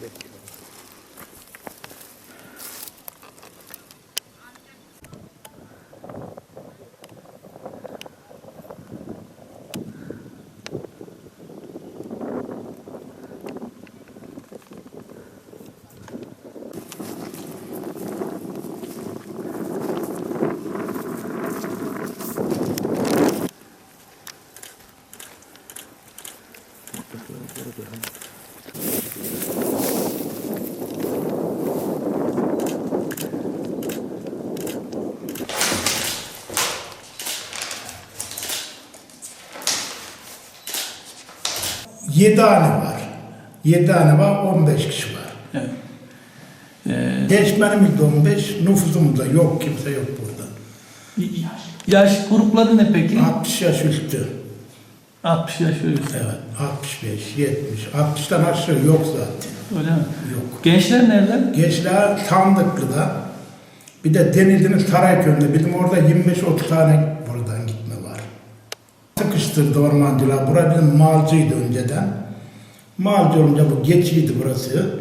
de 7 hane var. 7 hane var, 15 kişi var. Evet. Ee, Değişmenimiz de 15, nüfusumuz da yok, kimse yok burada. yaş grupları ne peki? 60 yaş üstü. 60 yaş üstü. Evet, 65, 70, 60'tan aşağı yok zaten. Öyle mi? Yok. Gençler nereden? Gençler Tandıklı'da, bir de Denizli'nin Sarayköy'ünde, bizim orada 25-30 tane buradan gitme var. Sıkıştırdı ormancılar, bura bizim malcıydı önceden. Malcı olunca bu geçiydi burası.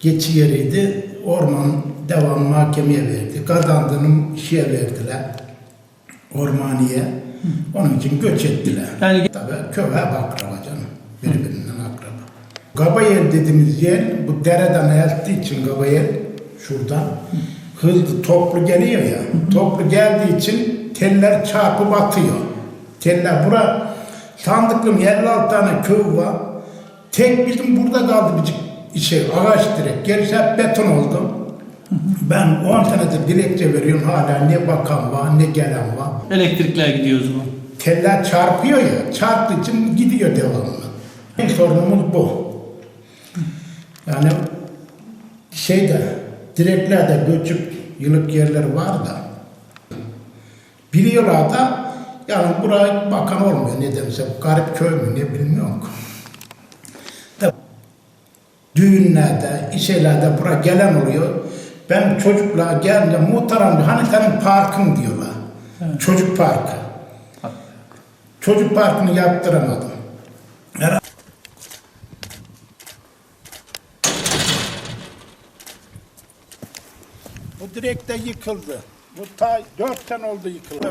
Geçi yeriydi. Orman devam mahkemeye verdi. Kazandığını şeye verdiler. Ormaniye. Onun için göç ettiler. Yani Tabii köye akraba canım. Birbirinden akraba. Gabayel dediğimiz yer bu dereden elttiği için Gabayel şuradan hızlı toplu geliyor ya. Toplu geldiği için teller çarpıp atıyor. Teller bura sandıklım 56 tane köy var. Tek bizim burada kaldı bir şey ağaç direk. Gerisi hep beton oldu. Ben 10 senedir dilekçe veriyorum hala ne bakan var ne gelen var. elektrikler gidiyor o zaman. Teller çarpıyor ya, çarptığı için gidiyor devamlı. En sorunumuz bu. Yani şeyde, direklerde göçüp yılık yerleri var da, biliyorlar da, yani buraya bakan olmuyor nedense, garip köy mü ne bilmiyorum. Düğünlerde, işelerde buraya gelen oluyor. Ben çocukla gelince muhtarım diyor, hani senin parkın diyorlar. Çocuk parkı. Çocuk parkını yaptıramadım. Her- Bu direkte yıkıldı. Bu ta dört sene oldu yıkıldı.